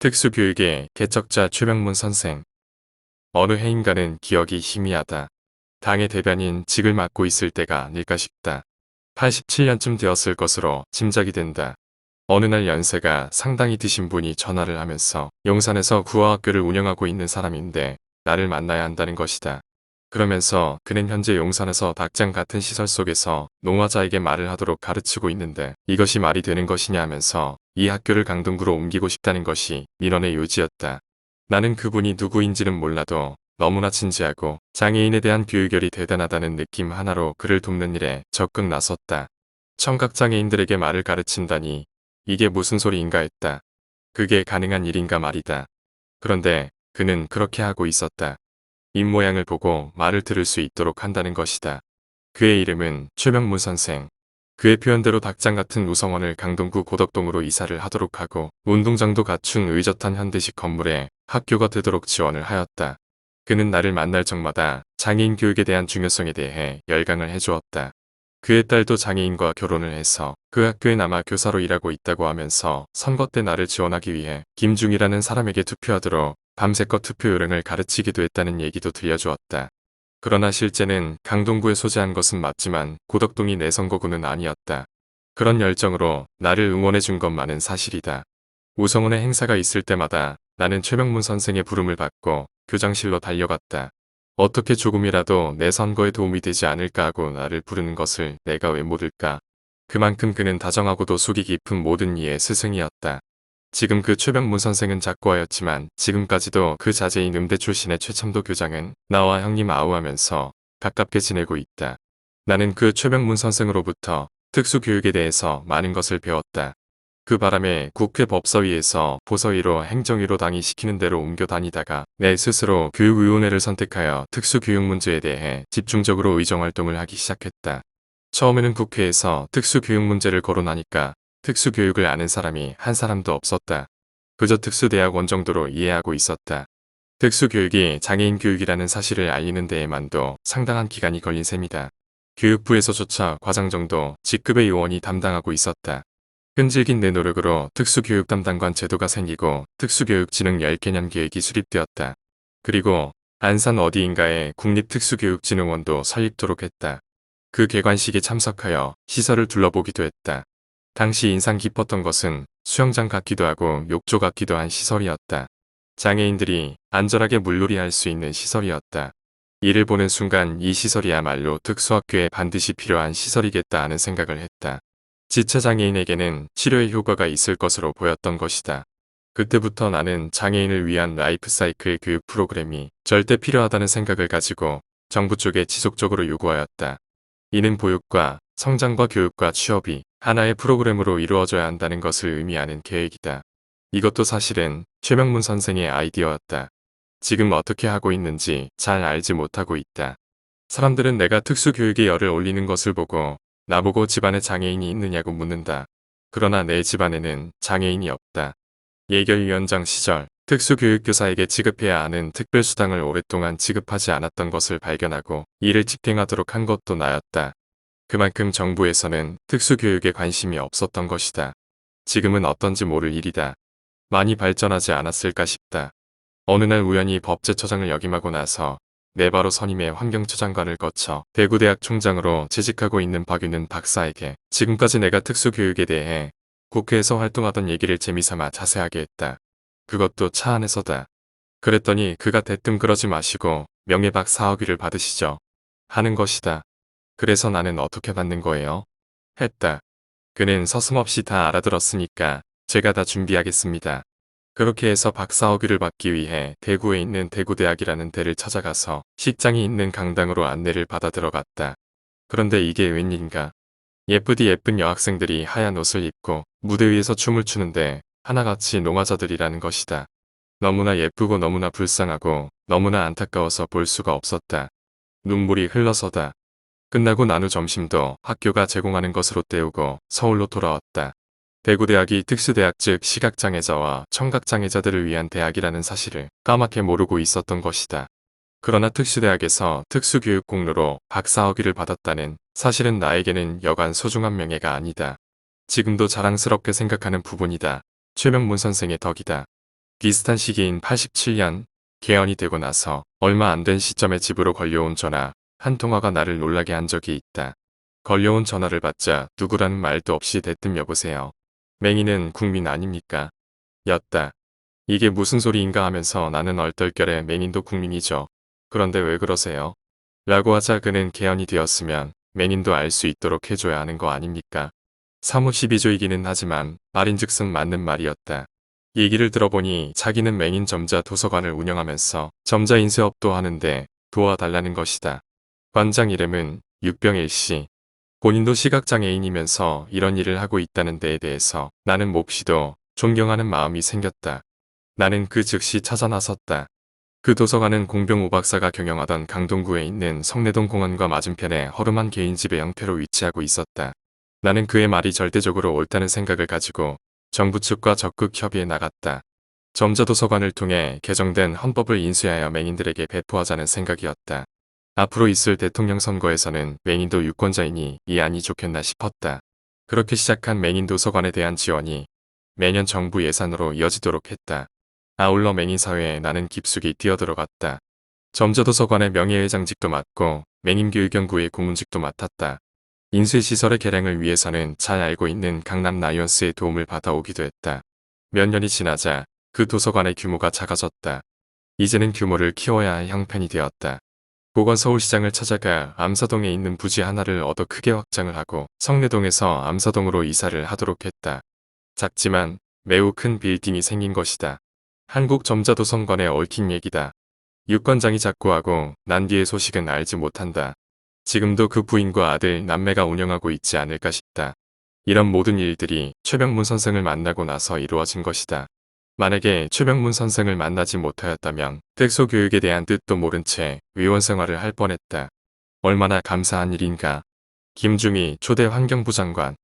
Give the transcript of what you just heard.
특수교육의 개척자 최명문 선생. 어느 해인가는 기억이 희미하다. 당의 대변인 직을 맡고 있을 때가 아닐까 싶다. 87년쯤 되었을 것으로 짐작이 된다. 어느 날 연세가 상당히 드신 분이 전화를 하면서 용산에서 구화학교를 운영하고 있는 사람인데 나를 만나야 한다는 것이다. 그러면서 그는 현재 용산에서 닭장 같은 시설 속에서 농화자에게 말을 하도록 가르치고 있는데 이것이 말이 되는 것이냐 하면서 이 학교를 강동구로 옮기고 싶다는 것이 민원의 요지였다. 나는 그분이 누구인지는 몰라도 너무나 진지하고 장애인에 대한 교육열이 대단하다는 느낌 하나로 그를 돕는 일에 적극 나섰다. 청각장애인들에게 말을 가르친다니 이게 무슨 소리인가 했다. 그게 가능한 일인가 말이다. 그런데 그는 그렇게 하고 있었다. 입모양을 보고 말을 들을 수 있도록 한다는 것이다. 그의 이름은 최명문 선생. 그의 표현대로 닭장 같은 우성원을 강동구 고덕동으로 이사를 하도록 하고 운동장도 갖춘 의젓한 현대식 건물에 학교가 되도록 지원을 하였다. 그는 나를 만날 적마다 장애인 교육에 대한 중요성에 대해 열강을 해주었다. 그의 딸도 장애인과 결혼을 해서 그 학교에 남아 교사로 일하고 있다고 하면서 선거 때 나를 지원하기 위해 김중이라는 사람에게 투표하도록 밤새껏 투표 요령을 가르치기도 했다는 얘기도 들려주었다. 그러나 실제는 강동구에 소재한 것은 맞지만 고덕동이 내 선거구는 아니었다. 그런 열정으로 나를 응원해 준 것만은 사실이다. 우성원의 행사가 있을 때마다 나는 최명문 선생의 부름을 받고 교장실로 달려갔다. 어떻게 조금이라도 내 선거에 도움이 되지 않을까 하고 나를 부르는 것을 내가 왜 모를까. 그만큼 그는 다정하고도 속이 깊은 모든 이의 스승이었다. 지금 그 최병문 선생은 작고하였지만 지금까지도 그 자제인 음대 출신의 최첨도 교장은 나와 형님 아우하면서 가깝게 지내고 있다. 나는 그 최병문 선생으로부터 특수교육에 대해서 많은 것을 배웠다. 그 바람에 국회 법사위에서 보서위로 행정위로 당이 시키는 대로 옮겨 다니다가 내 스스로 교육위원회를 선택하여 특수교육 문제에 대해 집중적으로 의정활동을 하기 시작했다. 처음에는 국회에서 특수교육 문제를 거론하니까 특수교육을 아는 사람이 한 사람도 없었다. 그저 특수대학원 정도로 이해하고 있었다. 특수교육이 장애인 교육이라는 사실을 알리는 데에만도 상당한 기간이 걸린 셈이다. 교육부에서조차 과장 정도 직급의 요원이 담당하고 있었다. 끈질긴 내 노력으로 특수교육 담당관 제도가 생기고 특수교육진흥 10개년 계획이 수립되었다. 그리고 안산 어디인가에 국립특수교육진흥원도 설립토록 했다. 그 개관식에 참석하여 시설을 둘러보기도 했다. 당시 인상 깊었던 것은 수영장 같기도 하고 욕조 같기도 한 시설이었다. 장애인들이 안전하게 물놀이 할 수 있는 시설이었다. 이를 보는 순간 이 시설이야말로 특수학교에 반드시 필요한 시설이겠다 하는 생각을 했다. 지체장애인에게는 치료의 효과가 있을 것으로 보였던 것이다. 그때부터 나는 장애인을 위한 라이프 사이클 교육 프로그램이 절대 필요하다는 생각을 가지고 정부 쪽에 지속적으로 요구하였다. 이는 보육과 성장과 교육과 취업이 하나의 프로그램으로 이루어져야 한다는 것을 의미하는 계획이다. 이것도 사실은 최명문 선생의 아이디어였다. 지금 어떻게 하고 있는지 잘 알지 못하고 있다. 사람들은 내가 특수교육에 열을 올리는 것을 보고 나보고 집안에 장애인이 있느냐고 묻는다. 그러나 내 집안에는 장애인이 없다. 예결위원장 시절 특수교육교사에게 지급해야 하는 특별수당을 오랫동안 지급하지 않았던 것을 발견하고 이를 집행하도록 한 것도 나였다. 그만큼 정부에서는 특수교육에 관심이 없었던 것이다. 지금은 어떤지 모를 일이다. 많이 발전하지 않았을까 싶다. 어느 날 우연히 법제처장을 역임하고 나서 네바로 선임의 환경처장관을 거쳐 대구대학 총장으로 재직하고 있는 박윤은 박사에게 지금까지 내가 특수교육에 대해 국회에서 활동하던 얘기를 재미삼아 자세하게 했다. 그것도 차 안에서다. 그랬더니 그가 대뜸 그러지 마시고 명예박 4억 위를 받으시죠. 하는 것이다. 그래서 나는 어떻게 받는 거예요? 했다. 그는 서슴없이 다 알아들었으니까 제가 다 준비하겠습니다. 그렇게 해서 박사 학위를 받기 위해 대구에 있는 대구대학이라는 데를 찾아가서 식장이 있는 강당으로 안내를 받아 들어갔다. 그런데 이게 웬일인가. 예쁘디 예쁜 여학생들이 하얀 옷을 입고 무대 위에서 춤을 추는데 하나같이 농화자들이라는 것이다. 너무나 예쁘고 너무나 불쌍하고 너무나 안타까워서 볼 수가 없었다. 눈물이 흘러서다. 끝나고 나누 점심도 학교가 제공하는 것으로 때우고 서울로 돌아왔다. 대구대학이 특수대학 즉 시각장애자와 청각장애자들을 위한 대학이라는 사실을 까맣게 모르고 있었던 것이다. 그러나 특수대학에서 특수교육 공로로 박사학위를 받았다는 사실은 나에게는 여간 소중한 명예가 아니다. 지금도 자랑스럽게 생각하는 부분이다. 최명문 선생의 덕이다. 비슷한 시기인 87년 개헌이 되고 나서 얼마 안 된 시점에 집으로 걸려온 전화 한 통화가 나를 놀라게 한 적이 있다. 걸려온 전화를 받자 누구라는 말도 없이 대뜸 여보세요. 맹인은 국민 아닙니까? 였다. 이게 무슨 소리인가 하면서 나는 얼떨결에 맹인도 국민이죠. 그런데 왜 그러세요? 라고 하자 그는 개헌이 되었으면 맹인도 알 수 있도록 해줘야 하는 거 아닙니까? 사무 12조이기는 하지만 말인즉슨 맞는 말이었다. 얘기를 들어보니 자기는 맹인 점자 도서관을 운영하면서 점자 인쇄업도 하는데 도와달라는 것이다. 관장 이름은 육병일씨. 본인도 시각장애인이면서 이런 일을 하고 있다는 데에 대해서 나는 몹시도 존경하는 마음이 생겼다. 나는 그 즉시 찾아 나섰다. 그 도서관은 공병 오박사가 경영하던 강동구에 있는 성내동 공원과 맞은편에 허름한 개인집의 형태로 위치하고 있었다. 나는 그의 말이 절대적으로 옳다는 생각을 가지고 정부 측과 적극 협의에 나갔다. 점자도서관을 통해 개정된 헌법을 인수하여 맹인들에게 배포하자는 생각이었다. 앞으로 있을 대통령 선거에서는 맹인도 유권자이니 이 안이 좋겠나 싶었다. 그렇게 시작한 맹인 도 서관에 대한 지원이 매년 정부 예산으로 이어지도록 했다. 아울러 맹인 사회에 나는 깊숙이 뛰어들어갔다. 점자도서관의 명예회장직도 맡고 맹인교육연구의 고문직도 맡았다. 인쇄시설의 개량을 위해서는 잘 알고 있는 강남 라이언스의 도움을 받아오기도 했다. 몇 년이 지나자 그 도서관의 규모가 작아졌다. 이제는 규모를 키워야 할 형편이 되었다. 보건 서울시장을 찾아가 암사동에 있는 부지 하나를 얻어 크게 확장을 하고 성내동에서 암사동으로 이사를 하도록 했다. 작지만 매우 큰 빌딩이 생긴 것이다. 한국점자도선관에 얽힌 얘기다. 육관장이 자꾸 하고 난 뒤의 소식은 알지 못한다. 지금도 그 부인과 아들 남매가 운영하고 있지 않을까 싶다. 이런 모든 일들이 최병문 선생을 만나고 나서 이루어진 것이다. 만약에 최병문 선생을 만나지 못하였다면 텍소 교육에 대한 뜻도 모른 채 의원 생활을 할 뻔했다. 얼마나 감사한 일인가. 김중희 초대 환경부 장관